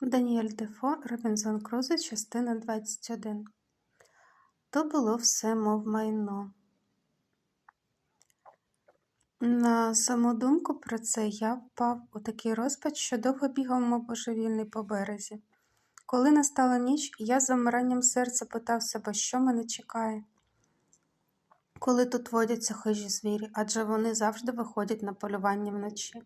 Даніель Дефо, Робінзон Крузо, частина 21. То було все, мов майно. На саму думку про це я впав у такий розпач, що довго бігав, мов божевільний по березі. Коли настала ніч, я з замиранням серця питав себе, що мене чекає. Коли тут водяться хижі звірі, адже вони завжди виходять на полювання вночі.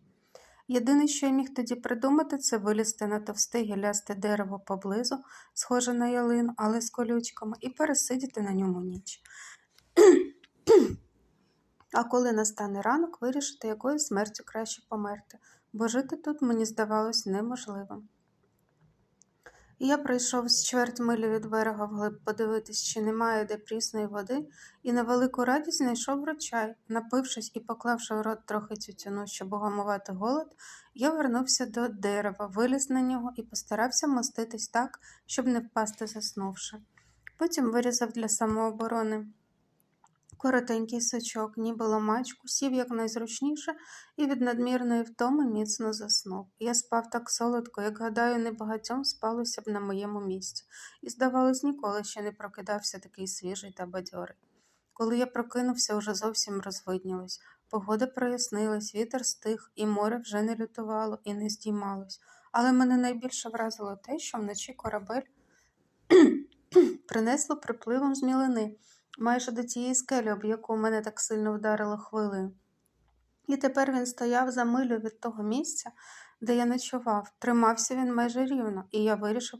Єдине, що я міг тоді придумати, це вилізти на товсте гілясте дерево поблизу, схоже на ялину, але з колючками, і пересидіти на ньому ніч. А коли настане ранок, вирішити, якою смертю краще померти, бо жити тут мені здавалось неможливим. Я пройшов з чверть милі від берега вглиб подивитись, чи немає де прісної води, і на велику радість знайшов ручай. Напившись і поклавши в рот трохи тютюну, щоб угамувати голод, я вернувся до дерева, виліз на нього і постарався моститись так, щоб не впасти заснувши. Потім вирізав для самооборони коротенький сучок, ніби ломачку, сів якнайзручніше і від надмірної втоми міцно заснув. Я спав так солодко, як гадаю, небагатьом спалося б на моєму місці, і, здавалось, ніколи ще не прокидався такий свіжий та бадьорий. Коли я прокинувся, уже зовсім розвиднілось. Погода прояснилась, вітер стих, і море вже не лютувало і не здіймалось. Але мене найбільше вразило те, що вночі корабель принесло припливом з мілини майже до тієї скелі, об яку мене так сильно вдарило хвилею. І тепер він стояв за милю від того місця, де я ночував. Тримався він майже рівно, і я вирішив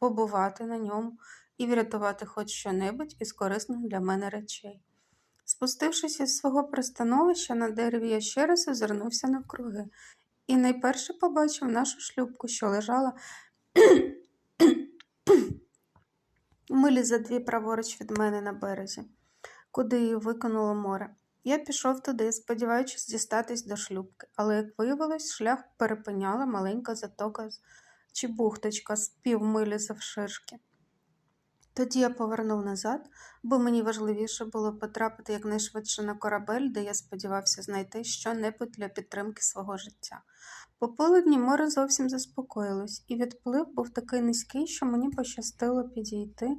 побувати на ньому і врятувати хоч що-небудь із корисних для мене речей. Спустившись із свого пристановища на дереві, я ще раз озирнувся навкруги і найперше побачив нашу шлюбку, що лежала милі за дві праворуч від мене на березі, куди її викинуло море. Я пішов туди, сподіваючись дістатись до шлюбки, але, як виявилось, шлях перепиняла маленька затока чи бухточка з півмилі завширшки. Тоді я повернув назад, бо мені важливіше було потрапити якнайшвидше на корабель, де я сподівався знайти що-небудь для підтримки свого життя. Пополудні море зовсім заспокоїлось, і відплив був такий низький, що мені пощастило підійти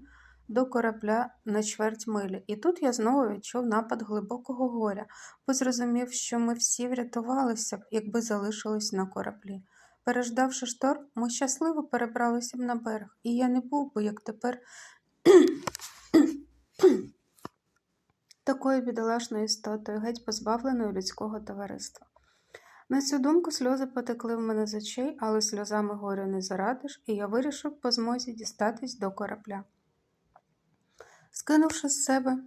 до корабля на чверть милі. І тут я знову відчув напад глибокого горя, бо зрозумів, що ми всі врятувалися б, якби залишились на кораблі. Переждавши шторм, ми щасливо перебралися б на берег, і я не був би, як тепер, такою бідолашною істотою, геть позбавленою людського товариства. На цю думку сльози потекли в мене з очей, але сльозами горю не зарадиш, і я вирішив по змозі дістатись до корабля. Скинувши з себе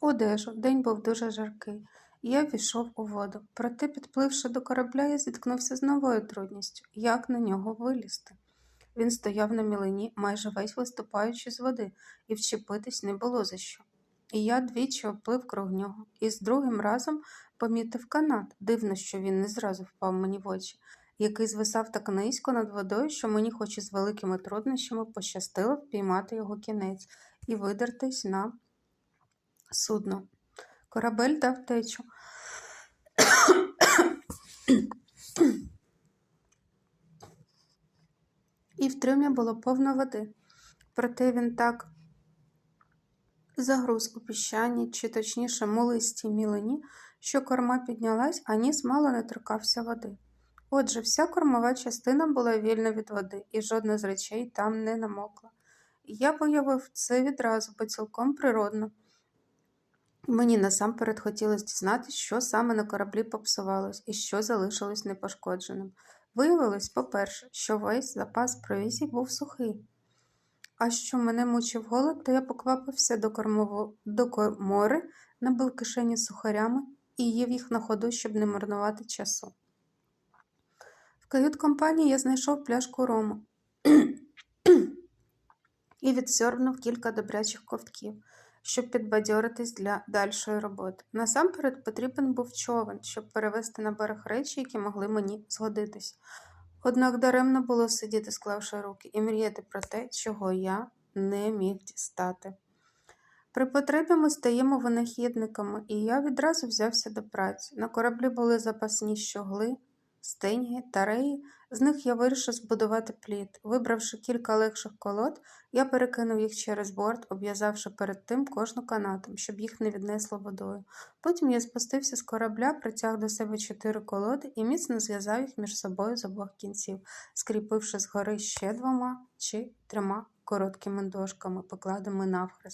одежу, день був дуже жаркий, і я війшов у воду. Проте, підпливши до корабля, я зіткнувся з новою трудністю як на нього вилізти. Він стояв на мілині, майже весь виступаючи з води, і вчепитись не було за що. І я двічі оплив круг нього, і з другим разом помітив канат. Дивно, що він не зразу впав мені в очі, який звисав так низько над водою, що мені, хоч і з великими труднощами, пощастило впіймати його кінець і видертись на судно. Корабель дав течу. І в трюмі було повно води. Проте він так загруз у піщані, чи точніше мулистій мілині, що корма піднялась, а ніс мало не торкався води. Отже, вся кормова частина була вільна від води, і жодна з речей там не намокла. Я виявив це відразу, бо цілком природно. Мені насамперед хотілося дізнатися, що саме на кораблі попсувалось і що залишилось непошкодженим. Виявилось, по-перше, що весь запас провізій був сухий. А що мене мучив голод, то я поквапився до кормово... до комори, набив кишені сухарями і їв їх на ходу, щоб не марнувати часу. В кают компанії я знайшов пляшку рому і відсьорбнув кілька добрячих ковтків, щоб підбадьоритись для дальшої роботи. Насамперед потрібен був човен, щоб перевезти на берег речі, які могли мені згодитись. Однак даремно було сидіти, склавши руки, і мріяти про те, чого я не міг дістати. При потребі ми стаємо винахідниками, і я відразу взявся до праці. На кораблі були запасні щогли, стинги та реї. З них я вирішив збудувати плід. Вибравши кілька легших колод, я перекинув їх через борт, обв'язавши перед тим кожну канатом, щоб їх не віднесло водою. Потім я спустився з корабля, притяг до себе чотири колоди і міцно зв'язав їх між собою з обох кінців, скріпивши згори ще двома чи трьома короткими дошками, покладеними навхрест.